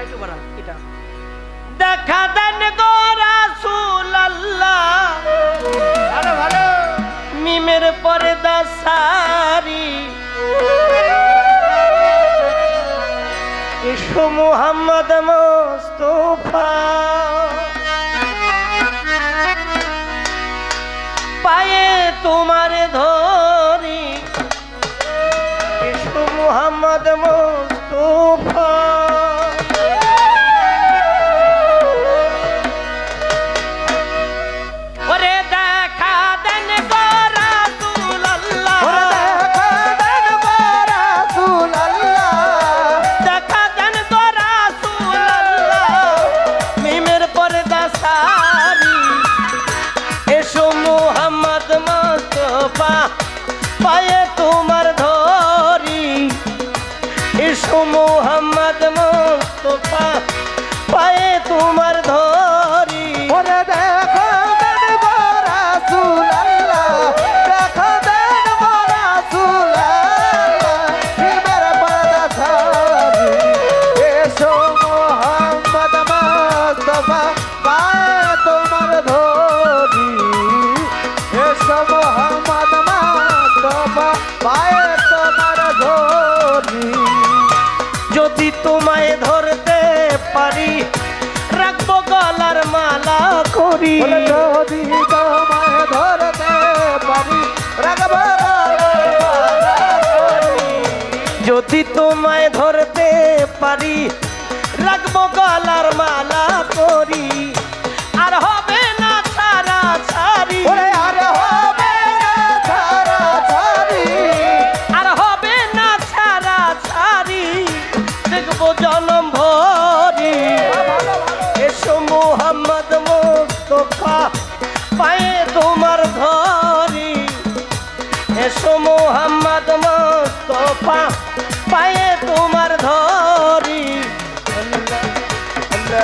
এটা। দেখা দেন গো রাসূল আল্লাহ ভালো ভালো। মিমের পরে দাসারি ইসু মুহাম্মদ মোস্তফা। পায়ে তোমার ধরি। ইসু মুহাম্মদ মোস্তফা। পায়ে তোমার ধরি। ইসু মোহাম্মদ মোস্তফা পায়ে তোমার করি। যদি তোমায় ধরতে পারি যদি তোমায় ধরতে পারি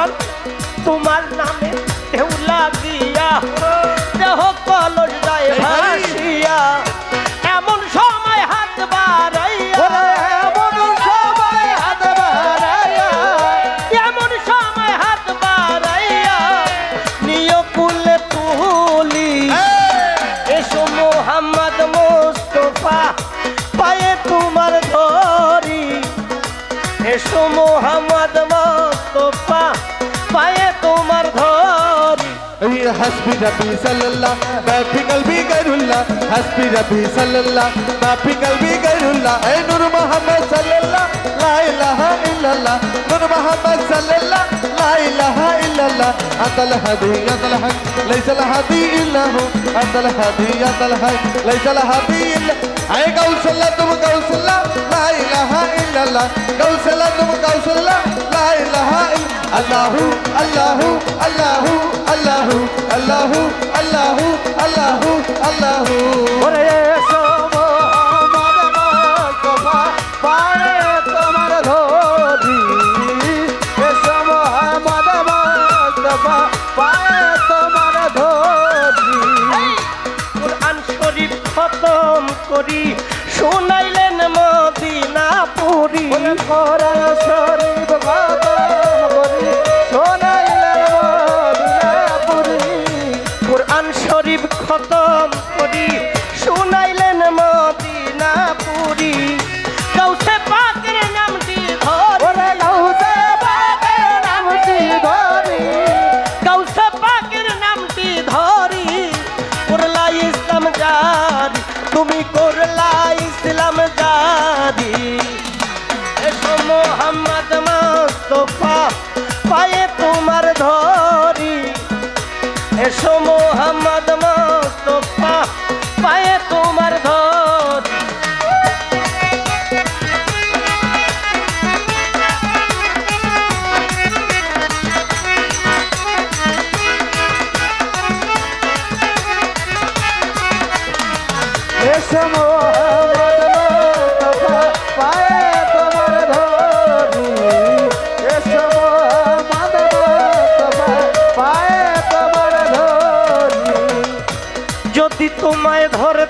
চাল তোমার নামে ঢেউ লাগিয়া দেহ কল যায় ভাসিয়া। এমন সময় হাত বাড়াইয়া। এমন সবাই হাত বাড়াইয়া। এমন সময় হাত বাড়াইয়া। নিয় কুলে তুলি এসো মোহাম্মদ মুস্তফা পায়ে তোমার ধরি এসো মোহাম্মদ হাসবি রবি সাল্লাল্লাহ বাফি কলবি গরুল্লাহ হাসবি রবি সাল্লাল্লাহ বাফি কলবি গরুল্লাহ এ নূর মোহাম্মদ সাল্লাল্লাহ। لا إله إلا الله نور محمد صلى الله لا إله إلا الله أنت الهادي أنت الحق ليس الهادي إلا هو أنت الهادي أنت الحق ليس الهادي إلا أي غوث الله تم غوث الله لا إله إلا الله غوث الله تم غوث الله لا إله إلا الله الله الله الله الله الله الله সমহাম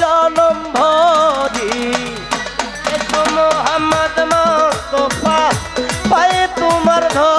জনম ভরি। মোহাম্মদ মোস্তফা তোমার ধর